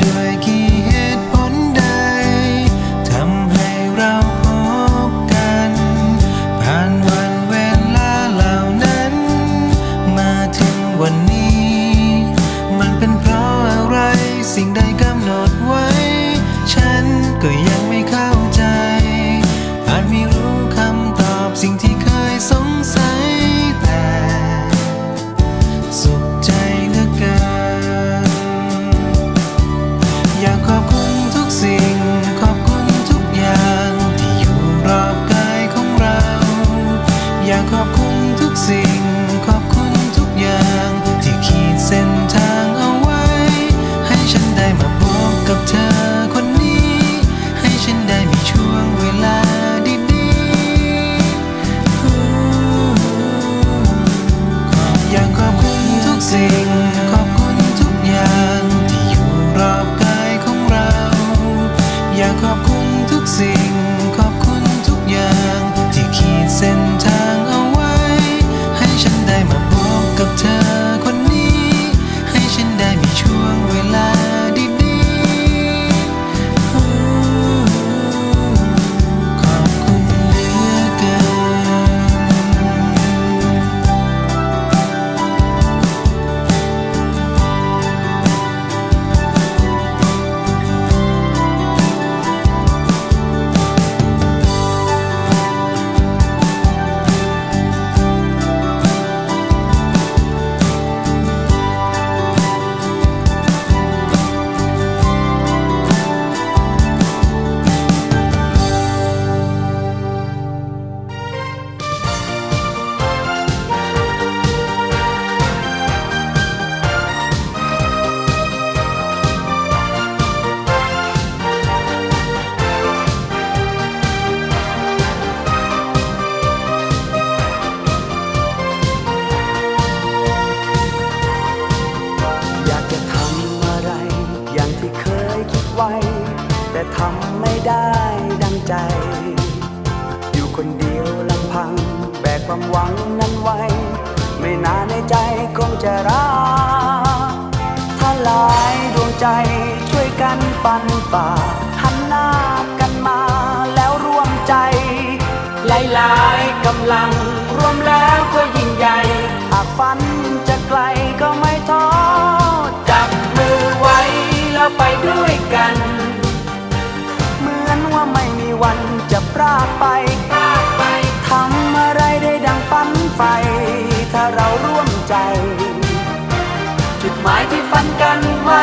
Do I give? สิ่งขอบคุณ แต่ทำไม่ได้ดังใจ อยู่คนเดียวลำพัง แบกความหวังนั้นไว้ ไม่นานในใจคงจะรักถ้าหลายดวงใจช่วยกันปันป่าหันหน้ากันมาแล้วร่วมใจ หลายๆกำลัง ไม่มีวันจะพลาดไปทำอะไรได้ดังฝันไฟ ถ้าเราร่วมใจ จุดหมายที่ฝันกันไว้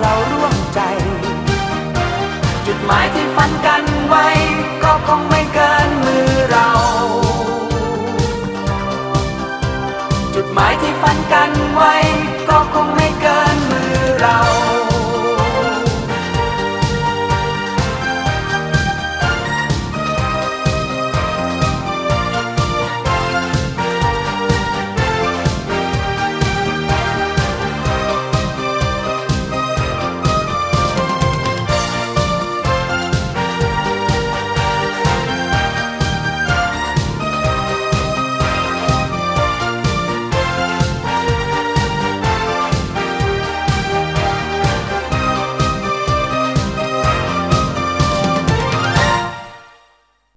เราร่วมใจ จุดหมายที่ฝันกันไว้ ก็คงไม่เกินมือเรา จุดหมายที่ฝันกันไว้ ก็ค